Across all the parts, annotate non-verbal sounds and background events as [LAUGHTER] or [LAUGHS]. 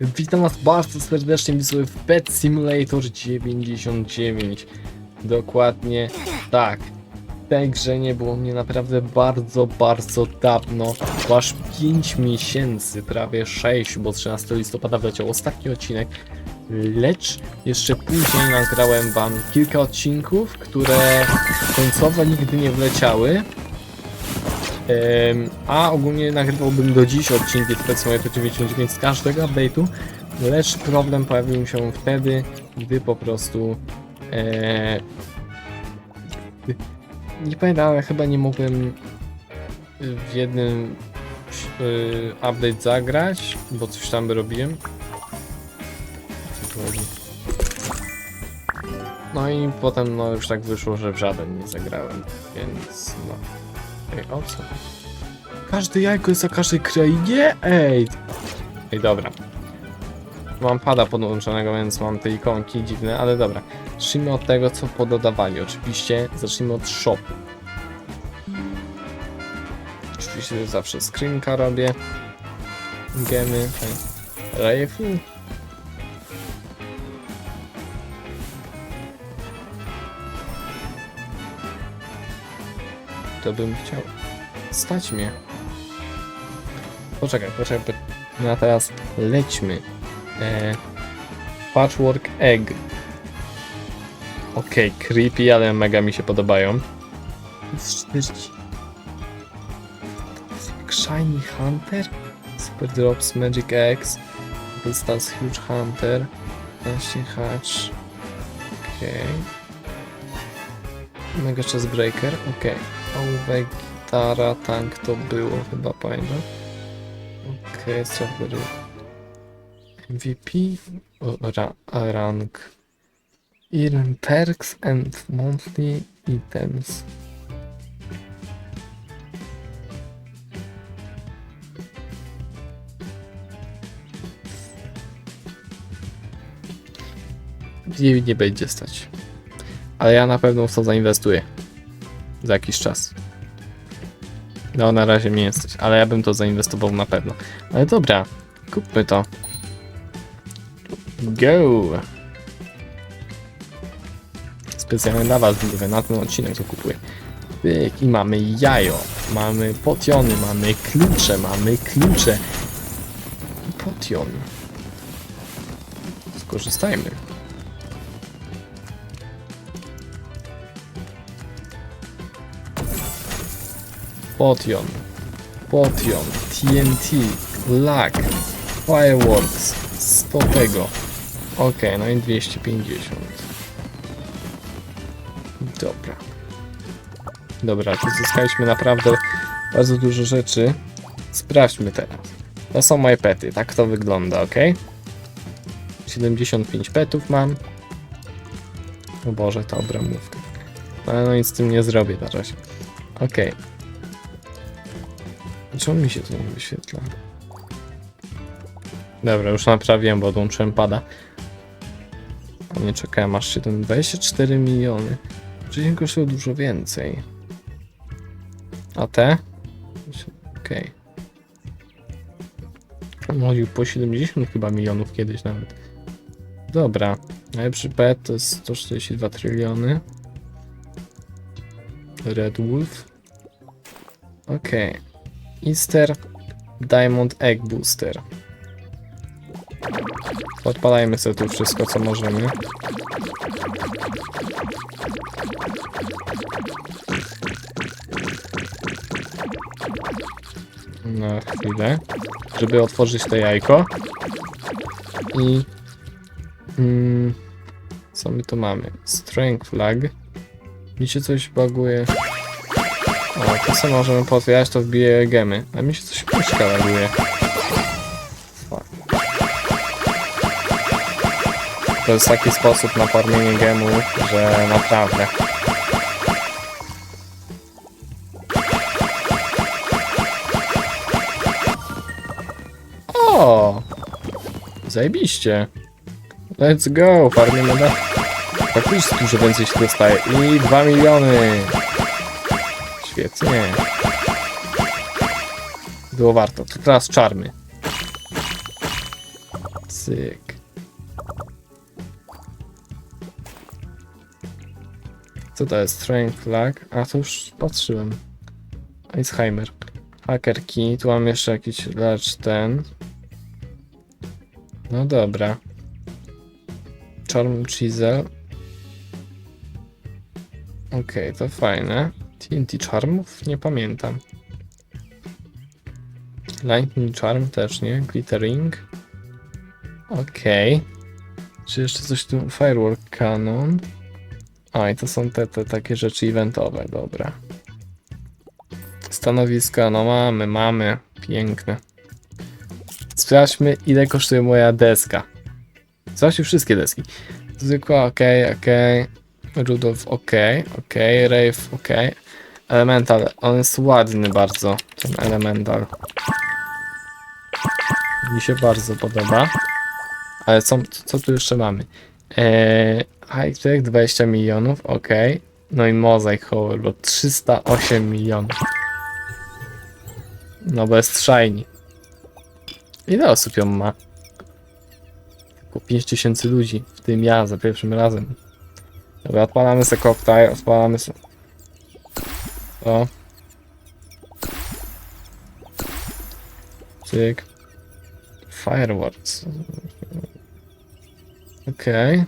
Witam was bardzo serdecznie widzowie w Pet Simulator 99 Dokładnie tak. Tej grze nie było mnie naprawdę bardzo, bardzo dawno. Bo aż 5 miesięcy, prawie 6 Bo 13 listopada wleciał ostatni odcinek. Lecz jeszcze później nagrałem wam kilka odcinków, które końcowo nigdy nie wleciały a ogólnie nagrywałbym do dziś odcinki Pet Simulator 99 z każdego update'u, lecz problem pojawił się wtedy, gdy po prostu e, nie pamiętam, ale chyba nie mogłem w jednym y, update zagrać, bo coś tam by robiłem. No i potem no już tak wyszło, że w żaden nie zagrałem, więc no. Ej, o co? Każde jajko jest o każdej krainie? Ej! Ej, dobra. Mam pada podłączonego, więc mam te ikonki dziwne, ale dobra. Zacznijmy od tego, co pododawali. Oczywiście zacznijmy od shopu. Oczywiście zawsze screenka robię. Gemy. Rifle. To bym chciał stać mnie. Poczekaj, poczekaj. po- No a teraz lećmy. E, patchwork egg. Okej, creepy, ale mega mi się podobają. Jest 40. Shiny Hunter? Super Drops, Magic Eggs. Dystance Huge Hunter. 15 Hatch. Okej. Mega Chest Breaker, okej. Ołówek, gitara, tank to było chyba, pamiętam. Okej, okay, strawberry. MVP, ra, rank. Earn perks and monthly items. Nie, nie będzie stać. Ale ja na pewno w to zainwestuję. Za jakiś czas. No na razie nie jesteś, ale ja bym to zainwestował na pewno. Ale dobra, kupmy to. Go! Specjalnie dla was widzowie, na ten odcinek to kupuję. Pyk, i mamy jajo, mamy potiony, mamy klucze, mamy klucze. Potion. Skorzystajmy. Potion, Potion, TNT, Lag, Fireworks, 100 tego. Ok, no i 250. Dobra. Dobra, tu zyskaliśmy naprawdę bardzo dużo rzeczy. Sprawdźmy teraz. To są moje pety, tak to wygląda, ok? 75 petów mam. O Boże, ta obramówka. No, no nic z tym nie zrobię na razie. Okej. Czemu mi się nie wyświetla? Dobra, już naprawiłem, bo odłączyłem pada. A nie czekałem aż się ten 24 miliony. Wcześniej kosztowało dużo więcej. A te? Okej. Okay. Mówił po 70 chyba milionów kiedyś nawet. Dobra. Najlepszy pet to jest 142 tryliony. Red Wolf. Okej. Okay. Easter Diamond Egg Booster. Odpalajmy sobie tu wszystko, co możemy. Na chwilę, żeby otworzyć to jajko. I... Mm, co my tu mamy? Strength flag. Mi się coś baguje. O, to co możemy potwierdzać, to wbije gemy. A mi się coś puszka. Fuck. To jest taki sposób na farmienie gemu, że naprawdę. O! Zajebiście. Let's go, farmimy na... Faktycznie dużo więcej się dostaje. I 2 miliony. Świetnie. Było warto. To teraz czarmy. Cyk. Co to jest? Train flag? A to już patrzyłem. Alzheimer. Hacker key. Tu mam jeszcze jakiś lecz ten. No dobra. Charm chisel. Okej, to fajne. TNT charmów? Nie pamiętam. Lightning charm też nie. Glittering. Okej. Czy jeszcze coś tu? Firework cannon. A, i to są te, te takie rzeczy eventowe, dobra. Stanowiska, no mamy, mamy. Piękne. Sprawdźmy, ile kosztuje moja deska. Sprawdźmy wszystkie deski. Zwykła, okej, okej. Rudolf, okej, okej. Rave, okej. Elemental, on jest ładny bardzo, ten Elemental. Mi się bardzo podoba. Ale co, co tu jeszcze mamy? Eee, Hightech 20 milionów, ok. No i Mosaic Hoverboard 308 milionów. No bez shiny. Ile osób ją ma? Tylko 5000 ludzi, w tym ja za pierwszym razem. Dobra, odpalamy sobie cocktail, odpalamy sobie... O. Cyk. Fireworks. Okej.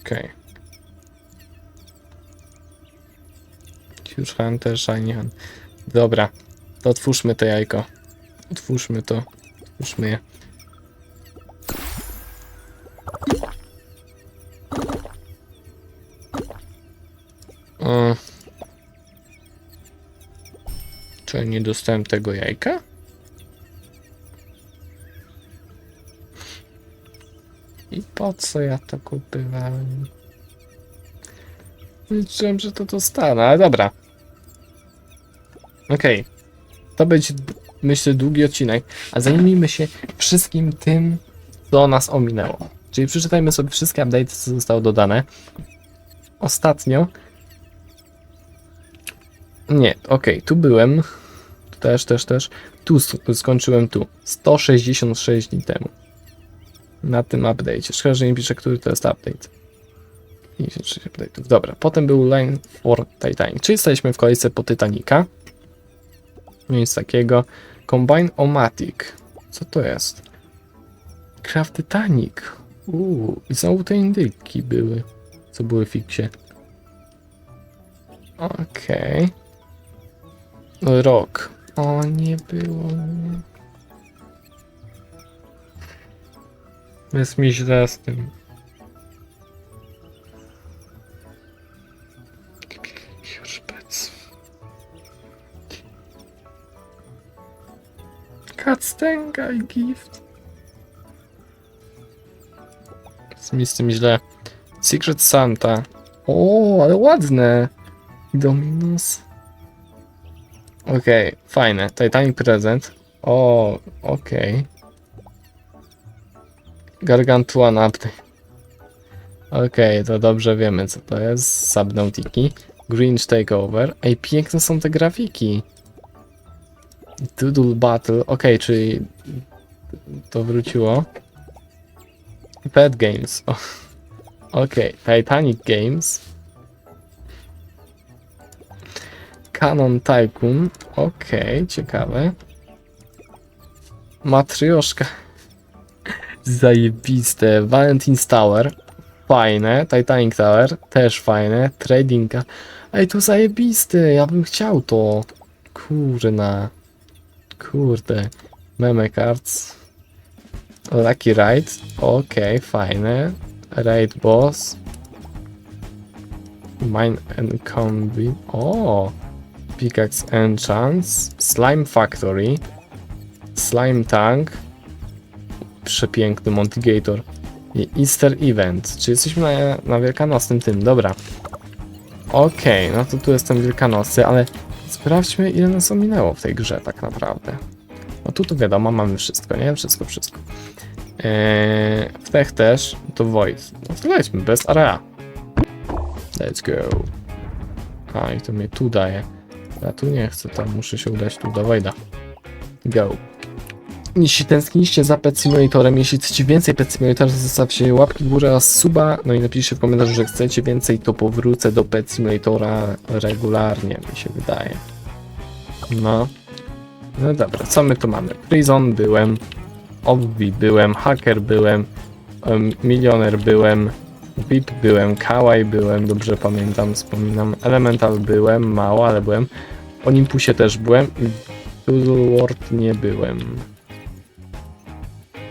Okej. Huge Hunter, Shiny Hunt. Dobra, to otwórzmy to jajko. Otwórzmy to. Otwórzmy je. O. Czy nie dostałem tego jajka? I po co ja to kupywałem? Liczyłem, że to dostanę, ale dobra. Okej. To będzie, myślę, długi odcinek, a zajmijmy się wszystkim tym, co nas ominęło. Czyli przeczytajmy sobie wszystkie update'y, co zostały dodane. Ostatnio. Nie, okej, tu byłem. Też, też, też. Tu skończyłem tu. 166 dni temu na tym update'cie. Szkoda, że nie pisze, który to jest update. 56 update'ów. Dobra, potem był Line for Titanic, czyli jesteśmy w kolejce po Titanica. Nic takiego. Combine Omatic. Co to jest? Craft Titanic. Uuu, i znowu te indyki były. Co były w fiksie. Okej. Rok. O, nie było. Jest mi źle z tym. Hiuszpec. Kactenga i gift. Jest mi z tym źle. Secret Santa. O, ale ładne. Dominus. Okej, fajne. Titanic Present. O, okej. Gargantuan Update. Okej, to dobrze wiemy co to jest. Subnautiki. Grinch Takeover. Ej, piękne są te grafiki. Doodle Battle. Okej, czyli to wróciło. Pet Games. Okej, Titanic Games. Canon Tycoon. Okej, ciekawe. Matrioszka. [LAUGHS] Zajebiste. Valentine's Tower. Fajne. Titanic Tower. Też fajne. Tradinga. Ej, to zajebiste. Ja bym chciał to. Kurna. Kurde. Meme cards. Lucky Ride. Okej, fajne. Raid Boss. Mine and Combi. O! Pickaxe Enchants. Slime Factory. Slime Tank przepiękny Montigator. I Easter Event, czy jesteśmy na, na wielkanocnym tym, dobra. Okej, no to tu jestem wielkanocny, ale sprawdźmy ile nas ominęło w tej grze tak naprawdę. No tu to wiadomo, mamy wszystko, nie? Wszystko, wszystko. Eee, w tech też, to Void. No to lećmy, bez area. Let's go. A, i to mnie tu daje. Ja tu nie chcę, tam muszę się udać tu do Voida. Go. Jeśli tęskniście za Pet Simulatorem, jeśli chcecie więcej Pet Simulatora, zostawcie łapki w górę oraz suba, no i napiszcie w komentarzu, że chcecie więcej, to powrócę do Pet regularnie, mi się wydaje. No. No dobra, co my tu mamy? Prison byłem, Obvi byłem, Hacker byłem, em, Milioner byłem, VIP byłem, Kawaii byłem, dobrze pamiętam, wspominam, Elemental byłem, mało, ale byłem, Olympusie też byłem Doodle World nie byłem.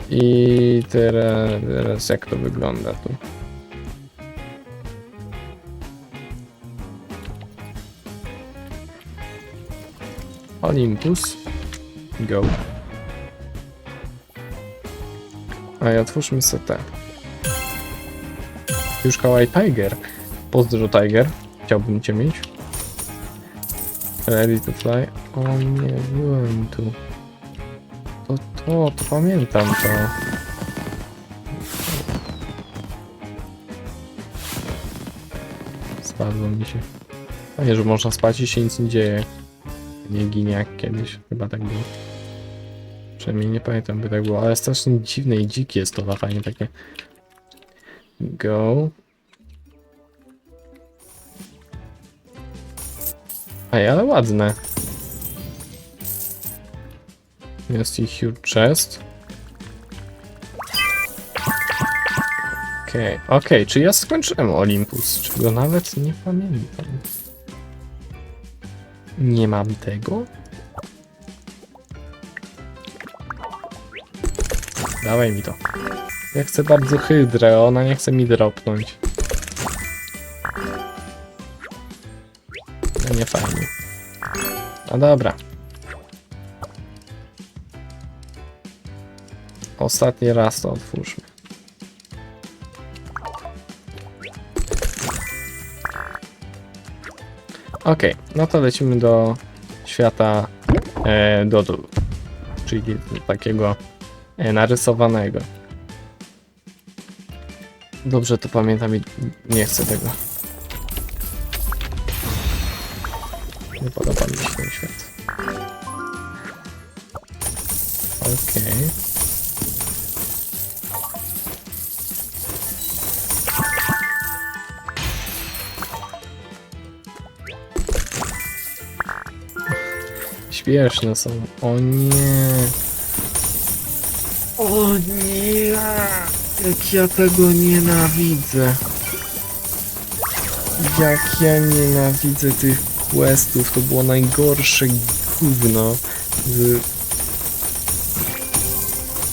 I teraz, teraz jak to wygląda tu? Olympus. Go. A i otwórzmy sobie te. Już Kawaii Tiger. Pozdro Tiger. Chciałbym cię mieć. Ready to fly. O nie, byłem tu. To to, to pamiętam to. Spadło mi się. A nie, że można spać i się nic nie dzieje. Nie ginie jak kiedyś. Chyba tak było. Przynajmniej nie pamiętam by tak było, ale strasznie dziwne i dzikie jest to latanie takie. Go. Ej, ale ładne. Jest i huge chest. Okej, okej, czy ja skończyłem Olympus? Czego nawet nie pamiętam. Nie mam tego? Dawaj mi to. Ja chcę bardzo hydrę, ona nie chce mi dropnąć. No nie fajnie. No dobra. Ostatni raz to otwórzmy. Okej, no to lecimy do świata e, czyli takiego e, narysowanego. Dobrze to pamiętam i nie chcę tego. Nie podoba mi się ten świat. Okej. Śpieszne są. O nie. O nie. Jak ja tego nienawidzę. Jak ja nienawidzę tych questów. To było najgorsze gówno. Z...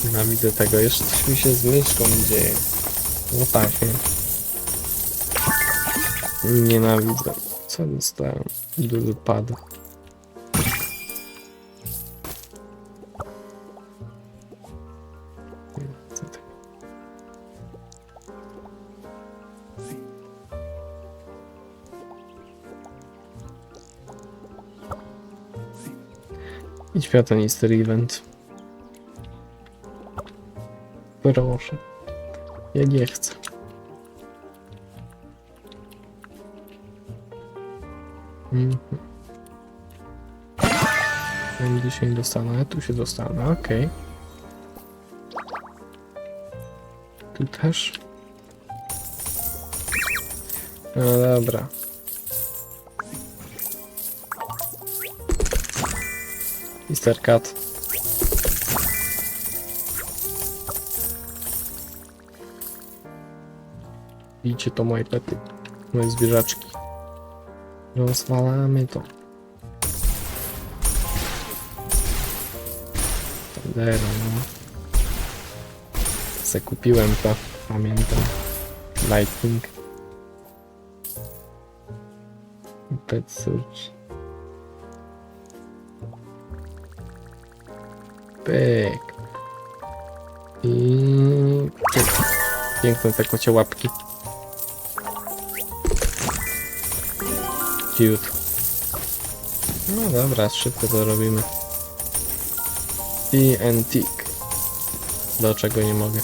Nienawidzę tego. Jeszcze coś mi się z myszką dzieje. No tak. nie. Nienawidzę. Co dostałem? Duży pad. Świata Easter Event. Proszę. Ja nie chcę. Mhm. Się nie dostanę, tu się dostanę, okej. Tu też. No dobra. Mister Cat. Bijcie to moje pety. Moje zwierzaczki. Rozwalamy to. Tadero, no. Se kupiłem to, pamiętam. Lightning. Pet search. Pyk. I... pyk. Piękne te kocie łapki. Cute. No dobra, szybko to robimy. I antique. Do czego nie mogę.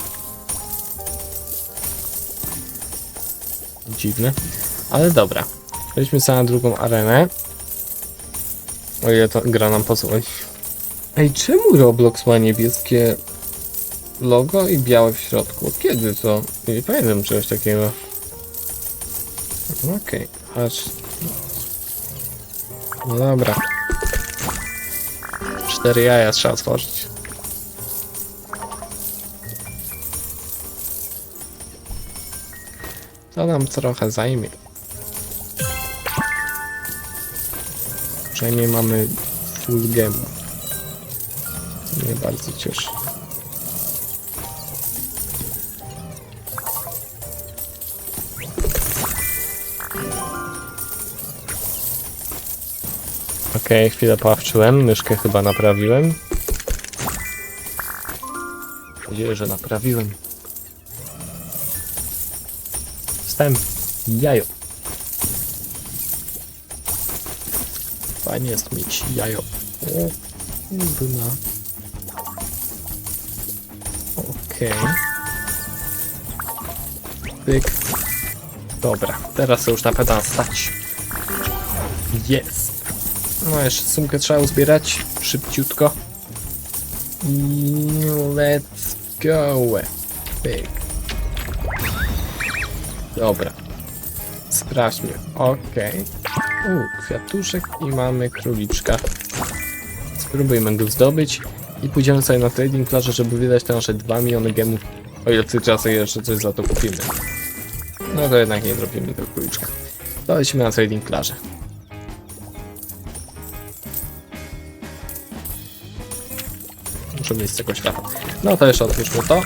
Dziwne. Ale dobra. Przejdźmy sobie na drugą arenę. O ile to gra nam pozwoli. Ej, czemu Roblox ma niebieskie logo i białe w środku? Od Kiedy to? Nie pamiętam czegoś takiego. Okej, aż... No dobra. Cztery jaja trzeba otworzyć. To nam trochę zajmie. Przynajmniej mamy full game. Mnie bardzo cieszy. Okej, chwilę poławczyłem, myszkę chyba naprawiłem. Nadzieję, że naprawiłem. Wstęp. Jajo. Fajnie jest mieć jajo. O, kurna. Okej. Pyk. Dobra, teraz już na pewno stać. Jest. No jeszcze sumkę trzeba uzbierać szybciutko. Let's go. Pyk. Dobra. Sprawdźmy. Okej. U, kwiatuszek i mamy króliczka. Spróbujmy go zdobyć i pójdziemy sobie na trading plażę, żeby wydać te nasze 2 miliony gemów. O ile w tych czasach jeszcze coś za to kupimy. No to jednak nie zrobimy tego króliczka. To na trading plażę. Muszę mieć z tego świata. No to jeszcze otwórzmy to.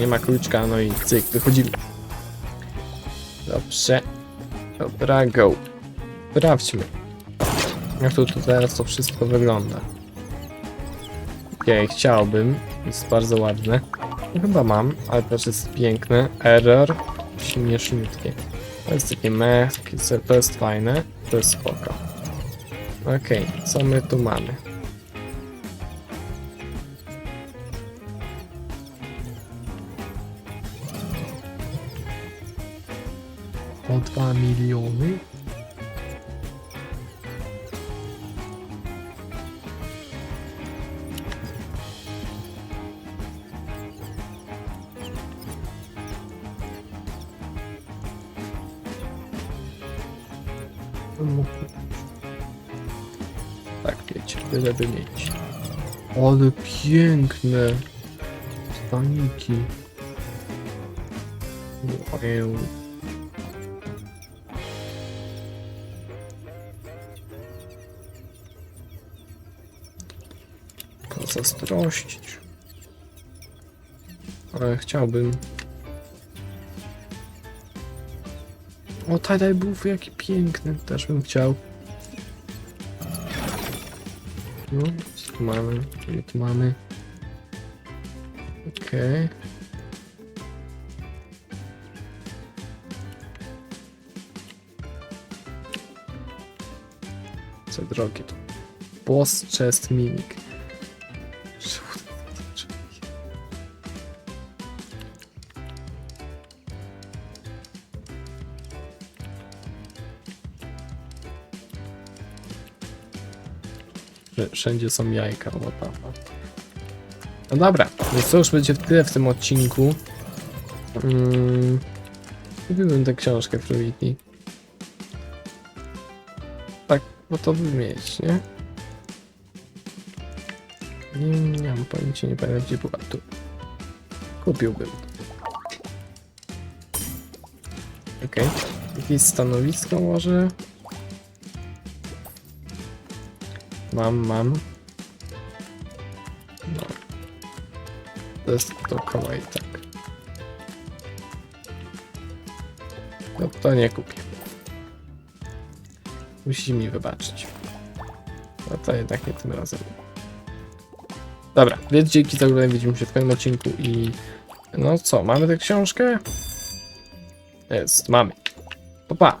Nie ma króliczka, no i cyk, wychodzimy. Dobrze. Dobra, go. Sprawdźmy. Jak to tu teraz to wszystko wygląda. Okej, chciałbym. Jest bardzo ładne. Chyba mam, ale też jest piękne. Error. Śmieszniutkie. To jest takie se- to jest fajne. To jest spoko. Okej, co my tu mamy? O 2 miliony? Mieć. Ale piękne! Staniki. Wow. Pozazdrościć. Ale chciałbym. O, tie buff, jaki piękny, też bym chciał. No, co tu mamy? Czyli tu mamy. Okej. Co drogie to. Boss chest mimik. Wszędzie są jajka, the fuck. No dobra, więc to już będzie tyle w tym odcinku. Mm, Kupiłbym tę książkę Fruity. Tak, bo to by mieć, nie? Nie, nie mam pojęcia, nie pamiętam gdzie była tu. Kupiłbym. Okej. Jakieś stanowisko może? Mam, mam. No. To jest to kawaii, tak. No to nie kupię. Musicie mi wybaczyć. No to jednak nie tym razem. Dobra, więc dzięki za oglądanie, widzimy się w kolejnym odcinku i... No co, mamy tę książkę? Jest, mamy. Pa, pa.